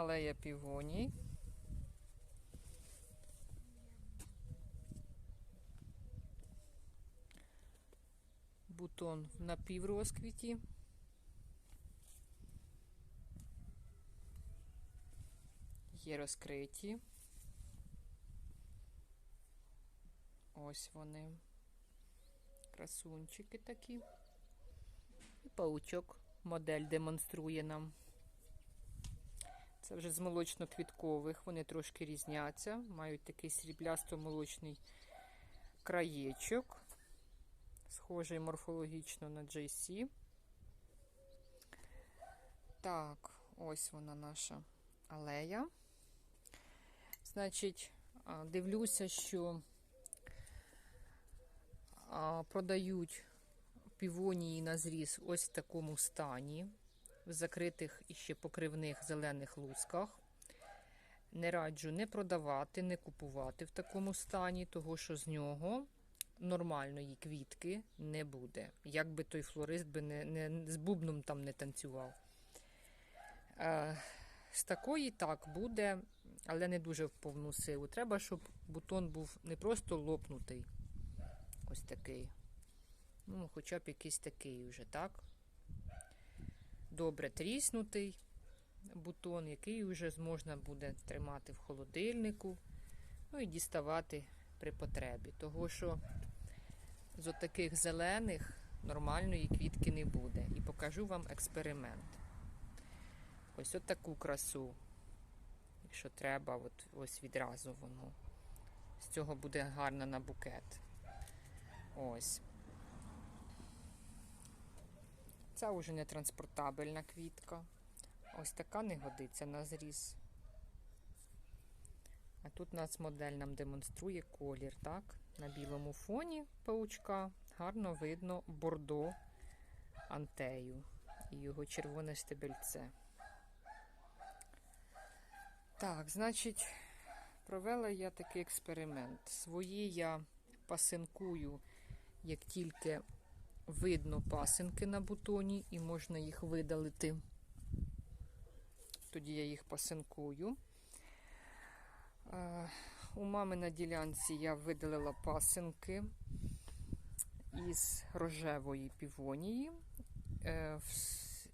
алея півоній. Бутон на піврозквіті. Є розкриті. Ось вони. Красунчики такі. І паучок модель демонструє нам. Це вже з молочно-квіткових. Вони трошки різняться. Мають такий сріблясто-молочний краєчок. Схожий морфологічно на JC. Так, ось вона наша алея. Значить, дивлюся, що продають півонії на зріз ось в такому стані, в закритих і ще покривних зелених лусках. Не раджу не продавати, не купувати в такому стані, того що з нього нормальної квітки не буде. Як би той флорист би не, не, з бубном там не танцював. Е, з такої так буде, але не дуже в повну силу. Треба, щоб бутон був не просто лопнутий, ось такий. Ну, хоча б якийсь такий вже, так? Добре тріснутий бутон, який вже можна буде тримати в холодильнику, ну і діставати при потребі. Того, що з отаких зелених нормальної квітки не буде. І покажу вам експеримент. Ось таку красу, якщо треба, от ось відразу воно. З цього буде гарно на букет. Ось. Це вже не транспортабельна квітка. Ось така не годиться на зріз. А тут нас модель нам демонструє колір, так? На білому фоні паучка гарно видно бордо антею і його червоне стебельце. Так, значить, провела я такий експеримент. Свої я пасинкую, як тільки видно пасинки на бутоні, і можна їх видалити. Тоді я їх пасинкую. Е, У мами на ділянці я видалила пасинки із рожевої півонії, е,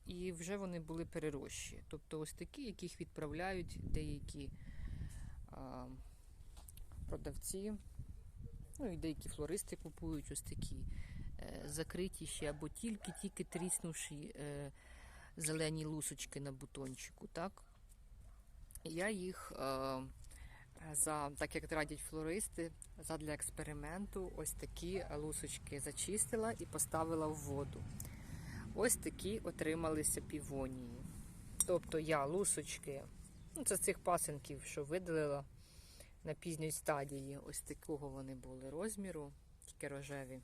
і вже вони були перерощі. Тобто ось такі, яких відправляють деякі продавці, ну і деякі флористи купують ось такі закриті ще або тільки-тільки тріснувші е, зелені лусочки на бутончику. так? Я їх, е, за, так як радять флористи, задля експерименту ось такі лусочки зачистила і поставила в воду. Ось такі отрималися півонії. Тобто я лусочки, ну це з цих пасенків, що видалила на пізній стадії. Ось такого вони були розміру, тільки рожеві.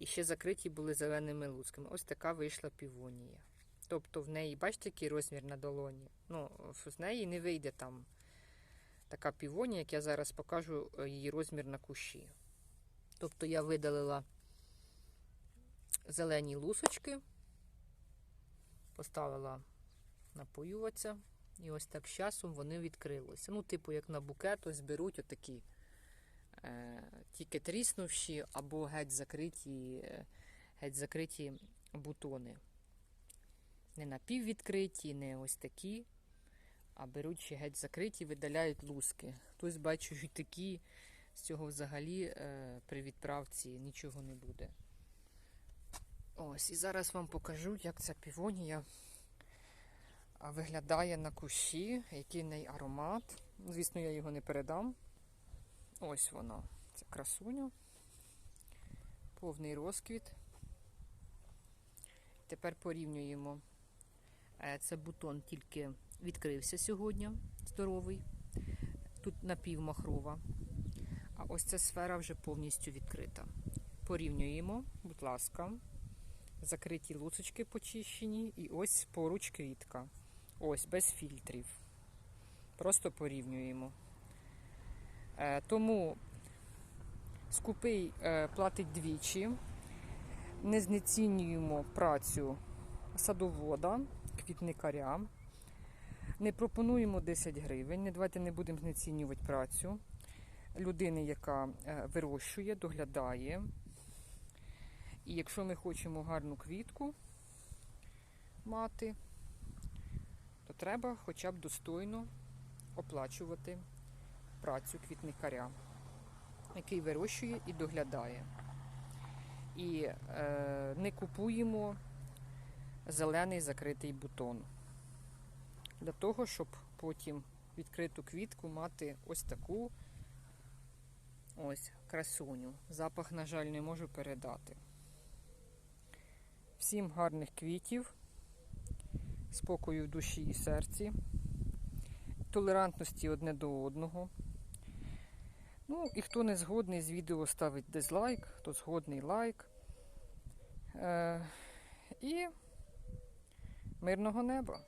І ще закриті були зеленими лусками. Ось така вийшла півонія. Тобто в неї, бачите, який розмір на долоні. Ну, з неї не вийде там така півонія, як я зараз покажу е, її розмір на кущі. Тобто я видалила зелені лусочки, поставила напоюватися, і ось так з часом вони відкрилися. Ну, типу, як на букет, ось беруть отакі тільки тріснувші або геть закриті, е, геть закриті бутони. Не напіввідкриті, не ось такі, а беруть ще геть закриті, видаляють луски. Хтось бачу, і такі, з цього взагалі е, при відправці нічого не буде. Ось, і зараз вам покажу, як ця півонія виглядає на кущі, який в неї аромат. Звісно, я його не передам. Ось воно, це красуня. Повний розквіт. Тепер порівнюємо. Е, Це бутон тільки відкрився сьогодні, здоровий. Тут напівмахрова. А ось ця сфера вже повністю відкрита. Порівнюємо, будь ласка закриті лусочки почищені, і ось поруч квітка. Ось, без фільтрів. Просто порівнюємо. Е, тому скупий е, платить двічі. Не знецінюємо працю садовода, квітникаря. Не пропонуємо 10 гривень. Давайте не будемо знецінювати працю людини, яка е, вирощує, доглядає. І якщо ми хочемо гарну квітку мати, то треба хоча б достойно оплачувати працю квітникаря, який вирощує і доглядає. І е, не купуємо зелений закритий бутон. Для того, щоб потім відкриту квітку мати ось таку ось красуню. Запах, на жаль, не можу передати. Всім гарних квітів, спокою в душі і серці, толерантності одне до одного. Ну, і хто не згодний з відео, ставить дизлайк, хто згодний лайк. Е, і мирного неба!